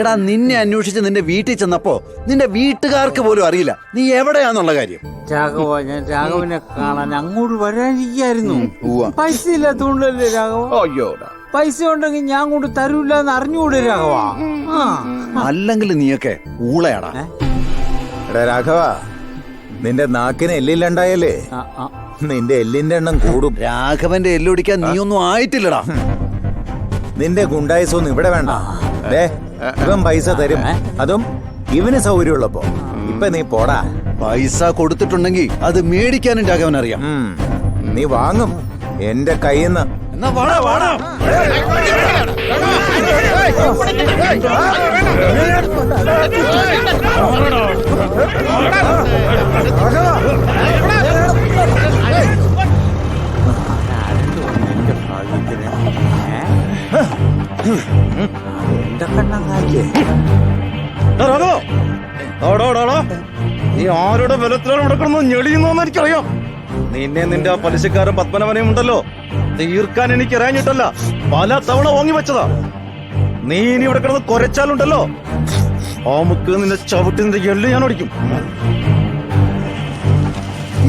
എടാ നിന്നെ അന്വേഷിച്ച് നിന്റെ വീട്ടിൽ ചെന്നപ്പോ നിന്റെ വീട്ടുകാർക്ക് പോലും അറിയില്ല. നീ എവിടെയാന്നുള്ള കാര്യം. രാഘവ ഞാൻ രാഘവനെ കാണാൻ അങ്ങോട്ട് വരാനിരിക്കായിരുന്നു. പൈസ ഇല്ലാത്തോണ്ടല്ലേ രാഘവ? അയ്യോടാ. പൈസ ഉണ്ടെങ്കിൽ ഞാൻ കൊണ്ട് തരൂല്ല എന്ന് അറിഞ്ഞുകൂടെ രാഘവ? അല്ലെങ്കിൽ നീയൊക്കെ ഊളയാടാ. എടാ രാഘവ നിന്റെ നാക്കിന് എല്ലില്ലണ്ടായല്ലേ. നിന്റെ എല്ലിന്റെ എണ്ണം കൂടും. രാഘവന്റെ എല്ലൊടിക്കാൻ നീയൊന്നും ആയിട്ടില്ലടാ. നിന്റെ ഗുണ്ടായസൊന്നും ഇവിടെ വേണ്ട. ഇവൻ പൈസ തരും. അതും ഇവന് സൗകര്യമുള്ളപ്പോ. ഇപ്പൊ നീ പോടാ. പൈസ കൊടുത്തിട്ടുണ്ടെങ്കിൽ അത് മേടിക്കാനും രാഘവൻ അറിയാം ഉം. നീ വാങ്ങും. എന്റെ കയ്യിന്ന്. എന്നാ വാടാ വാടാ. ഭാഗ്യത്തിന്. എന്റെ കണ്ണങ്ങാക്കിയേ നീ ആരുടെ ബലത്തിലാണ് നടക്കണമെന്ന് ഞെളിയുന്നോന്ന് എനിക്കറിയാം. നിന്നെ നിന്റെ ആ പലിശക്കാരൻ പത്മനവനെയും ഉണ്ടല്ലോ. തീർക്കാൻ എനിക്ക് അറിയാഞ്ഞിട്ടല്ല പല തവണ ഓങ്ങി വെച്ചതാ. നീ ഇനി ഇവിടെ കിടന്ന് കൊരച്ചാലുണ്ടല്ലോ. ഓമുക്ക് നിന്നെ ചവിട്ടി നിന്റെ എള്ളി ഞാൻ ഓടിക്കും.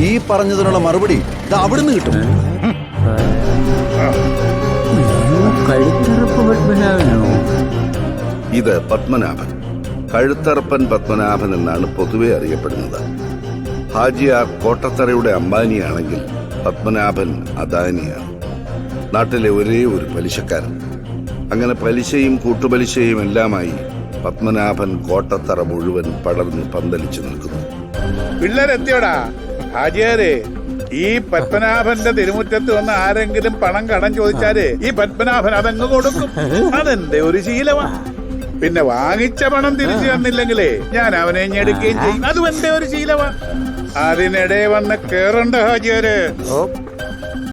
ഈ പറഞ്ഞതിനുള്ള മറുപടി ഇത് അവിടുന്ന് കിട്ടും. ഇത് പത്മനാഭൻ. കഴുത്തറപ്പൻ പത്മനാഭൻ എന്നാണ് പൊതുവെ അറിയപ്പെടുന്നത്. ഹാജിയ കോട്ടത്തറയുടെ അംബാനിയാണെങ്കിൽ പത്മനാഭൻ അദാനിയാണ്. നാട്ടിലെ ഒരേ ഒരു പലിശക്കാരൻ. അങ്ങനെ പലിശയും കൂട്ടുപലിശയും എല്ലാമായി പത്മനാഭൻ കോട്ടത്തറ മുഴുവൻ പടർന്ന് പന്തലിച്ചു നിൽക്കുന്നു. പിള്ളേരെത്തിയോടാ? ഹാജിയാരെ ഈ പത്മനാഭന്റെ തിരുമുറ്റത്ത് വന്ന് ആരെങ്കിലും പണം കടം ചോദിച്ചാൽ ഈ പത്മനാഭൻ അതങ്ങ് കൊടുക്കും. അതെന്റെ ഒരു ശീലമാ. പിന്നെ വാങ്ങിച്ച പണം തിരിച്ചു തന്നില്ലെങ്കിലേ ഞാൻ അവനെ ഞെടുക്കുകയും ചെയ്യും. അതും എന്റെ ഒരു ശീലമാ. അതിനിടെ വന്ന് കേറണ്ട ഹാജിയാര്.